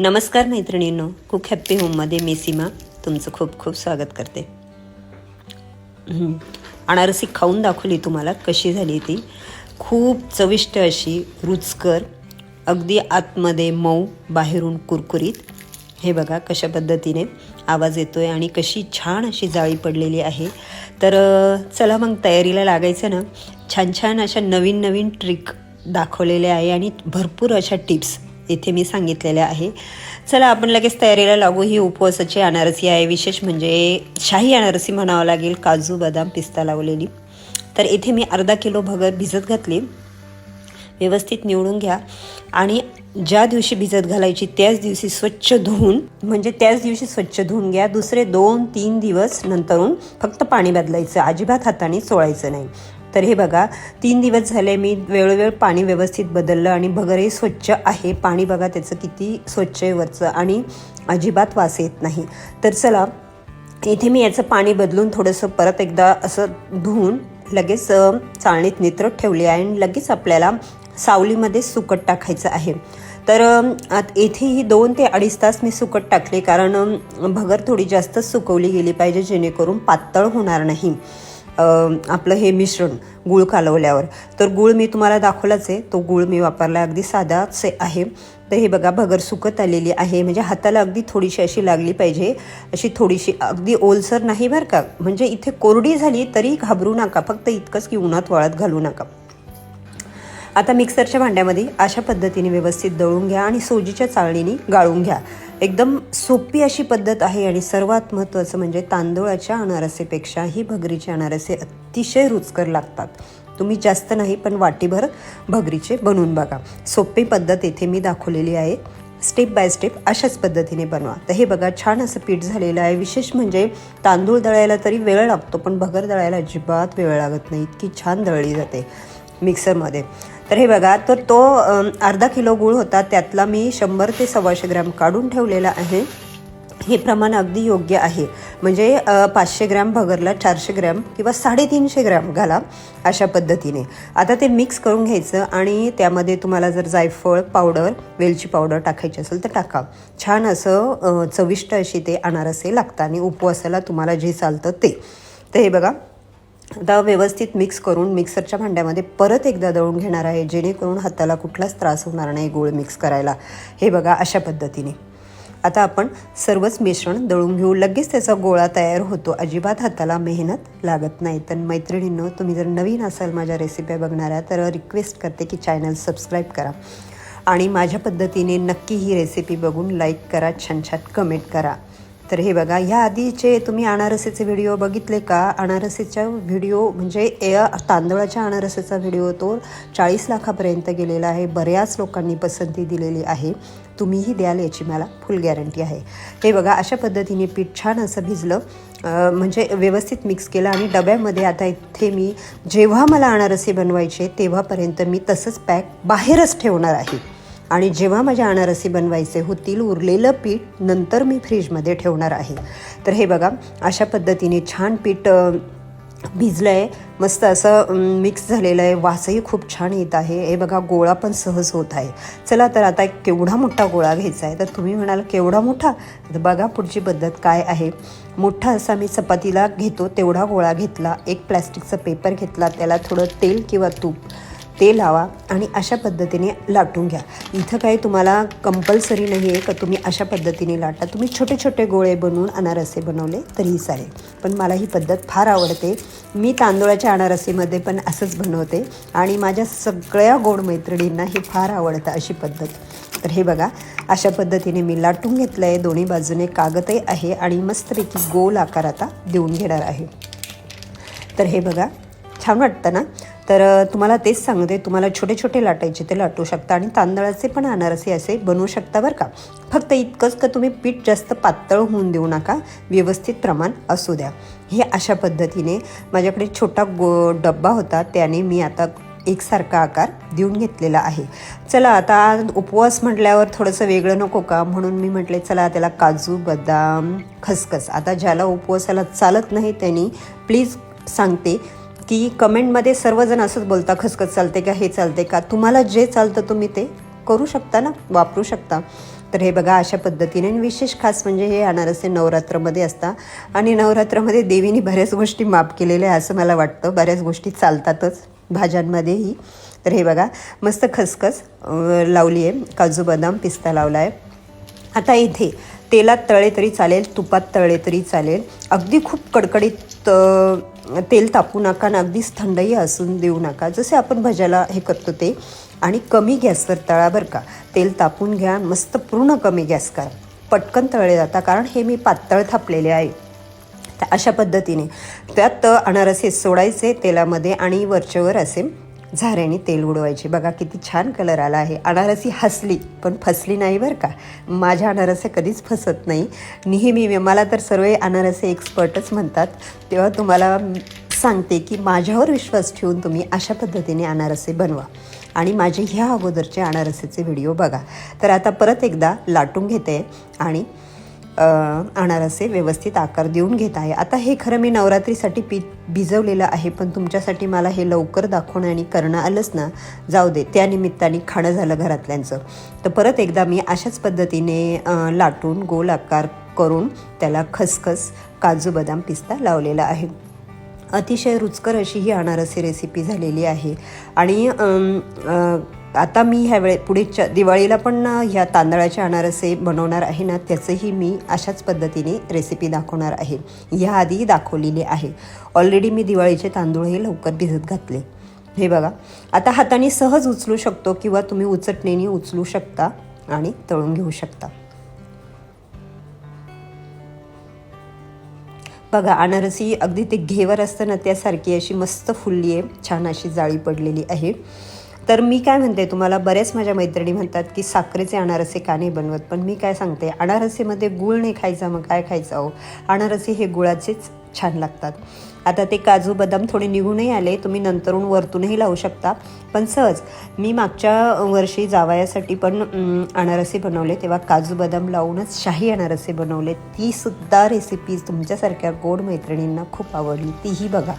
नमस्कार मैत्रिणींनो cook happy होममध्ये मी सीमा तुमचं खूप खूप स्वागत करते. अनारसी खाऊन दाखवली तुम्हाला कशी झाली ती. खूप चविष्ट अशी रुचकर अगदी आतमध्ये मऊ बाहेरून कुरकुरीत. हे बघा कशा पद्धतीने आवाज येतो आहे आणि कशी छान अशी जाळी पडलेली आहे. तर चला मग तयारीला लागायचं ना. छान छान अशा नवीन नवीन ट्रिक दाखवलेल्या आहे आणि भरपूर अशा टिप्स इथे मी सांगितलेल्या आहे. चला आपण लगेच तयारीला लागू. ही उपवासाची अनारसी आहे. विशेष म्हणजे शाही अनारसी म्हणावं लागेल. काजू बदाम पिस्ता लावलेली. तर इथे मी अर्धा किलो भगर भिजत घातली. व्यवस्थित निवडून घ्या. आणि ज्या दिवशी भिजत घालायची त्याच दिवशी स्वच्छ धुवून म्हणजे त्याच दिवशी स्वच्छ धुवून घ्या. दुसरे दोन तीन दिवस नंतरून फक्त पाणी बदलायचं. अजिबात हाताने चोळायचं नाही. तर हे बघा तीन दिवस झाले मी वेळोवेळ पाणी व्यवस्थित बदललं आणि भगरही स्वच्छ आहे. पाणी बघा त्याचं किती स्वच्छ आहे वरचं आणि अजिबात वास येत नाही. तर चला इथे मी याचं पाणी बदलून थोडंसं परत एकदा असं धुवून लगेच चाळणीत नित्रत ठेवली आहे आणि लगेच आपल्याला सावलीमध्ये सुकट टाकायचं आहे. तर आत येथे ही दोन ते अडीच तास मी सुकट टाकले कारण भगर थोडी जास्त सुकवली गेली पाहिजे जेणेकरून पातळ होणार नाही. आपलं हे मिश्रण गूळ कालवल्यावर तर गूळ मी तुम्हाला दाखवलाच आहे. तो गूळ मी वापरला अगदी साधाच आहे. तर हे बघा भगर सुकत आलेली आहे. म्हणजे हाताला अगदी थोडीशी अशी लागली पाहिजे. अशी थोडीशी अगदी ओलसर नाही बरं का. म्हणजे इथे कोरडी झाली तरी घाबरू नका. फक्त इतकंच की उन्हात वाळत घालू नका. आता मिक्सरच्या भांड्यामध्ये अशा पद्धतीने व्यवस्थित दळून घ्या आणि सोजीच्या चाळणीने गाळून घ्या. एकदम सोपी अशी पद्धत आहे आणि सर्वात महत्त्वाचं म्हणजे तांदूळाच्या अनारसेपेक्षा ही भगरीचे अनारसे अतिशय रुचकर लागतात. तुम्ही जास्त नाही पण वाटीभर भगरीचे बनवून बघा. सोपी पद्धत येथे मी दाखवलेली आहे. स्टेप बाय स्टेप अशाच पद्धतीने बनवा. तर हे बघा छान असं पीठ झालेलं आहे. विशेष म्हणजे तांदूळ दळायला तरी वेळ लागतो पण भगर दळायला अजिबात वेळ लागत नाही. इतकी छान दळली जाते मिक्सरमध्ये. तर हे बघा तर तो अर्धा किलो गूळ होता त्यातला मी शंभर ते सव्वाशे ग्रॅम काढून ठेवलेला आहे. हे प्रमाण अगदी योग्य आहे. म्हणजे पाचशे ग्रॅम भगरला चारशे ग्रॅम किंवा साडेतीनशे ग्रॅम घाला अशा पद्धतीने. आता ते मिक्स करून घ्यायचं आणि त्यामध्ये तुम्हाला जर जायफळ पावडर वेलची पावडर टाकायची असेल तर टाका. छान असं चविष्ट अशी ते अनारसे लागतं आणि उपवासाला तुम्हाला जे चालतं ते. तर हे बघा आता व्यवस्थित मिक्स करून मिक्सरच्या भांड्यामध्ये परत एकदा दळून घेणार आहे जेणेकरून हाताला कुठलाच त्रास होणार नाही गोळ मिक्स करायला. हे बघा अशा पद्धतीने. आता आपण सर्वच मिश्रण दळून घेऊ. लगेच त्याचा गोळा तयार होतो. अजिबात हाताला मेहनत लागत नाही. तर मैत्रिणींनो तुम्ही जर नवीन असाल माझ्या रेसिप्या बघणाऱ्या तर रिक्वेस्ट करते की चॅनल सबस्क्राईब करा. आणि माझ्या पद्धतीने नक्की ही रेसिपी बघून लाईक करा छान छान कमेंट करा. तर हे बघा ह्या आधीचे तुम्ही अनारसेचे व्हिडिओ बघितले का? अनारसेचा व्हिडिओ म्हणजे ए- तांदळाच्या अनारसेचा व्हिडिओ तो चाळीस लाखापर्यंत गेलेला आहे. बऱ्याच लोकांनी पसंती दिलेली आहे. तुम्हीही द्याल याची मला फुल गॅरंटी आहे. हे बघा अशा पद्धतीने पीठ छान असं भिजलं म्हणजे व्यवस्थित मिक्स केलं आणि डब्यामध्ये आता इथे मी जेव्हा मला अनारसे बनवायचे तेव्हापर्यंत मी तसंच पॅक बाहेरच ठेवणार आहे. आणि जेव्हा माझ्या अनारसी बनवायचे होतील उरलेलं पीठ नंतर मी फ्रीजमध्ये ठेवणार आहे. तर हे बघा अशा पद्धतीने छान पीठ भिजलं आहे मस्त असं मिक्स झालेलं आहे. वासही खूप छान येत आहे. हे बघा गोळा पण सहज होत आहे. चला तर आता एक केवढा मोठा गोळा घ्यायचा आहे. तर तुम्ही म्हणाल केवढा मोठा? तर बघा पुढची पद्धत काय आहे. मोठा असा मी चपातीला घेतो तेवढा गोळा घेतला. एक प्लॅस्टिकचा पेपर घेतला त्याला थोडं तेल किंवा तूप ते लावा आणि अशा पद्धतीने लाटून घ्या. इथं काही तुम्हाला कंपल्सरी नाही आहे का तुम्ही अशा पद्धतीने लाटा. तुम्ही छोटे छोटे गोळे बनवून अनारसे बनवले तरीही चालेल. पण मला ही पद्धत फार आवडते. मी तांदूळाच्या अनारसेमध्ये पण असंच बनवते. आणि माझ्या सगळ्या गोड मैत्रिणींना ही फार आवडतं अशी पद्धत. तर हे बघा अशा पद्धतीने मी लाटून घेतलं आहे दोन्ही बाजूने कागदही आहे आणि मस्तपैकी गोल आकार आता देऊन घेणार आहे. तर हे बघा छान वाटतं ना? तर तुम्हाला तेच सांगते तुम्हाला छोटे छोटे लाटायचे ते लाटू शकता आणि तांदळाचे पण अनारसे असे बनवू शकता बरं का. फक्त इतकंच का तुम्ही पीठ जास्त पातळ होऊन देऊ नका व्यवस्थित प्रमाण असू द्या. हे अशा पद्धतीने माझ्याकडे छोटा गो डब्बा होता त्याने मी आता एकसारखा आकार देऊन घेतलेला आहे. चला आता उपवास म्हटल्यावर थोडंसं वेगळं नको का? म्हणून मी म्हटले चला त्याला काजू बदाम खसखस. आता ज्याला उपवासाला चालत नाही त्यांनी प्लीज सांगते की कमेंटमध्ये सर्वजण असंच बोलता खसखस चालते का हे चालते का? तुम्हाला जे चालतं तुम्ही ते करू शकता ना वापरू शकता. तर हे बघा अशा पद्धतीने आणि विशेष खास म्हणजे हे अनारसे नवरात्रामध्ये असतात आणि नवरात्रामध्ये देवीने बऱ्याच गोष्टी माफ केलेल्या आहे असं मला वाटतं. बऱ्याच गोष्टी चालतातच भाज्यांमध्येही. तर हे बघा मस्त खसखस लावली आहे. काजू बदाम पिस्ता लावला आहे आता इथे तेलात तळे तरी चालेल तुपात तळे तरी चालेल. अगदी खूप कडकडीत तेल तापू नका आणि अगदीच थंडही असून देऊ नका. जसे आपण भज्याला हे करतो ते आणि कमी गॅसवर तळा बरं का. तेल तापून घ्या मस्त पूर्ण कमी गॅस करा. पटकन तळले जाता कारण हे मी पातळ थापलेले आहे. तर अशा पद्धतीने त्यात अनारसे सोडायचे तेलामध्ये आणि वरच्यावर असे झाऱ्याने तेल उडवायचे. बघा किती छान कलर आला आहे. अनारसी हसली पण फसली नाही बरं का? माझ्या अनारसे कधीच फसत नाही. नेहमी मला तर सर्व अनारसे एक्सपर्टच म्हणतात. तेव्हा तुम्हाला सांगते की माझ्यावर विश्वास ठेवून तुम्ही अशा पद्धतीने अनारसे बनवा. आणि माझे ह्या अगोदरचे अनारसेचे व्हिडिओ बघा. तर आता परत एकदा लाटून घेते. आणि अनारसे व्यवस्थित आकार देऊन घेत आहे. आता हे खरं मी नवरात्रीसाठी पी भिजवलेलं आहे पण तुमच्यासाठी मला हे लवकर दाखवणं आणि करणं आलंच ना. जाऊ दे त्या निमित्ताने खाणं झालं घरातल्यांचं. तर परत एकदा मी अशाच पद्धतीने लाटून गोल आकार करून त्याला खसखस काजू बदाम पिस्ता लावलेला आहे. अतिशय रुचकर अशी ही अनारसी रेसिपी झालेली आहे. आणि आता मी ह्या वेळे पुढे दिवाळीला पण ह्या तांदळाचे अनारसे बनवणार आहे ना त्याचंही मी अशाच पद्धतीने रेसिपी दाखवणार आहे. ह्या आधी दाखवलेली आहे. ऑलरेडी मी दिवाळीचे तांदूळही लवकर भिजत घातले. हे बघा. आता हाताने सहज उचलू शकतो किंवा तुम्ही उचटणीने उचलू शकता आणि तळून घेऊ शकता. बघा अनारसी अगदी ते घेवर असतं ना त्यासारखी अशी मस्त फुलली आहे. छान अशी जाळी पडलेली आहे. तर मी काय म्हणते तुम्हाला बऱ्याच माझ्या मैत्रिणी म्हणतात की साखरेचे अनारसे का नाही बनवत? पण मी काय सांगते अनारसेमध्ये गुळ नाही खायचा मग काय खायचं अहो? अनारसे हे गुळाचेच छान लागतात. आता ते काजू बदाम थोडे निघूनही आले तुम्ही नंतरून वरतूनही लावू शकता. पण सहज मी मागच्या वर्षी जावयासाठी पण अनारसे बनवले तेव्हा काजू बदाम लावूनच शाही अनारसे बनवले. ती सुद्धा रेसिपी तुमच्यासारख्या गोड मैत्रिणींना खूप आवडली. तीही बघा.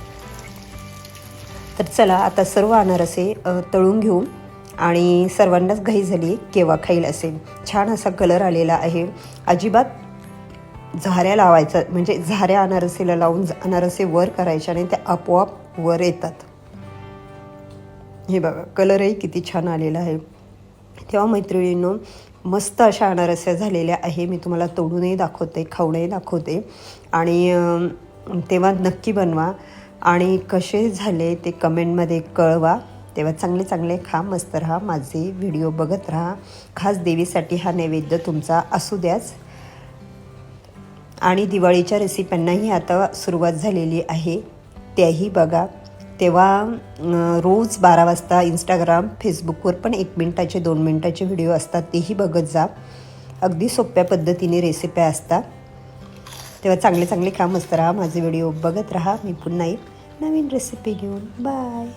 तर चला आता सर्व अनारसे तळून घेऊ. आणि सर्वांनाच घाई झाली केव्हा खाईल असे छान असा कलर आलेला आहे. अजिबात झाऱ्या लावायचं म्हणजे झाऱ्या अनारसेला लावून अनारसे वर करायचे आणि ते आपोआप वर येतात. हे बघा कलरही किती छान आलेला आहे. तेव्हा मैत्रिणींनो मस्त अशा अनारस्या झालेल्या आहे. मी तुम्हाला तोडूनही दाखवते खाऊनही दाखवते. आणि तेव्हा नक्की बनवा. आणि कसे झाले ते कमेंटमध्ये कळवा. तेव्हा चांगले चांगले खा मस्त राहा. माझे व्हिडिओ बघत राहा. खास देवीसाठी हा नैवेद्य तुमचा असू द्याच. आणि दिवाळीच्या रेसिप्यांनाही आता सुरुवात झालेली आहे. त्याही बघा. तेव्हा रोज बारा वाजता इंस्टाग्राम फेसबुकवर पण एक मिनटाचे दोन मिनटाचे व्हिडिओ असतात. तेही बघत जा. अगदी सोप्या पद्धतीने रेसिप्या असतात तेव्हा चांगले चांगले काम असतं. राहा माझे व्हिडिओ बघत राहा. मी पुन्हा एक नवीन रेसिपी घेऊन. बाय